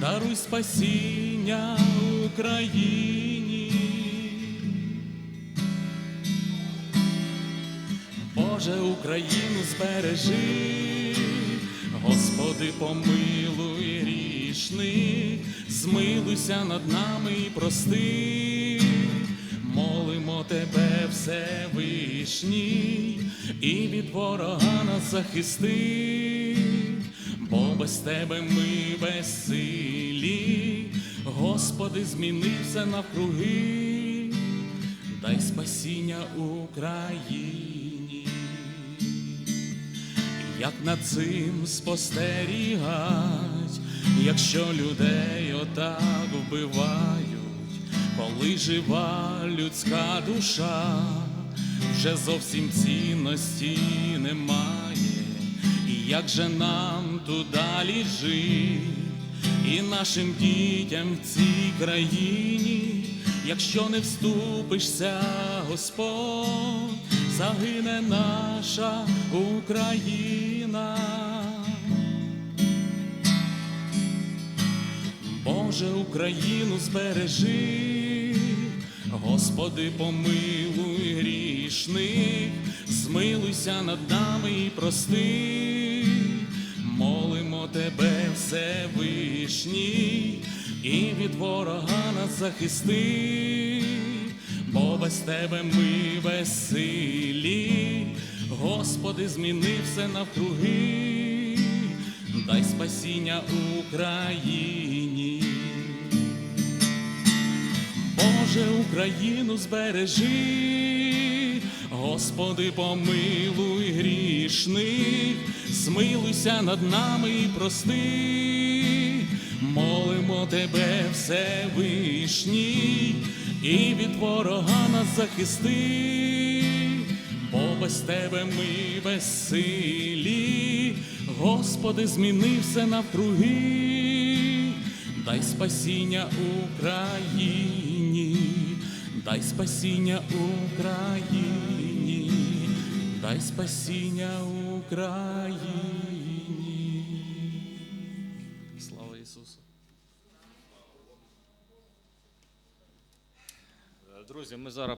даруй спасіння Україні. Боже, Україну збережи, Господи, помилуй грішних, змилуйся над нами і прости, молимо тебе, Всевишній, і від ворога нас захисти, бо без тебе ми безсилі, Господи, змінився навкруги, дай спасіння Україні. Як над цим спостерігать, якщо людей отак вбивають, коли жива людська душа, вже зовсім цінності немає, як же нам тут далі і нашим дітям в цій країні, якщо не вступишся, Господь, загине наша Україна. Боже, Україну збережи, Господи, помилуй грішних, змилуйся над нами і прости, Всевишній, і від ворога нас захисти, бо без тебе ми веселі, Господи, зміни все навкруги, дай спасіння Україні. Боже, Україну збережи, Господи, помилуй грішних, змилуйся над нами і прости, молимо тебе, Всевишній, і від ворога нас захисти, бо без тебе ми безсилі, Господи, зміни все навкруги, дай спасіння Україні, дай спасіння Україні, дай спасіння Україні. Слава Ісусу! Друзі, ми зараз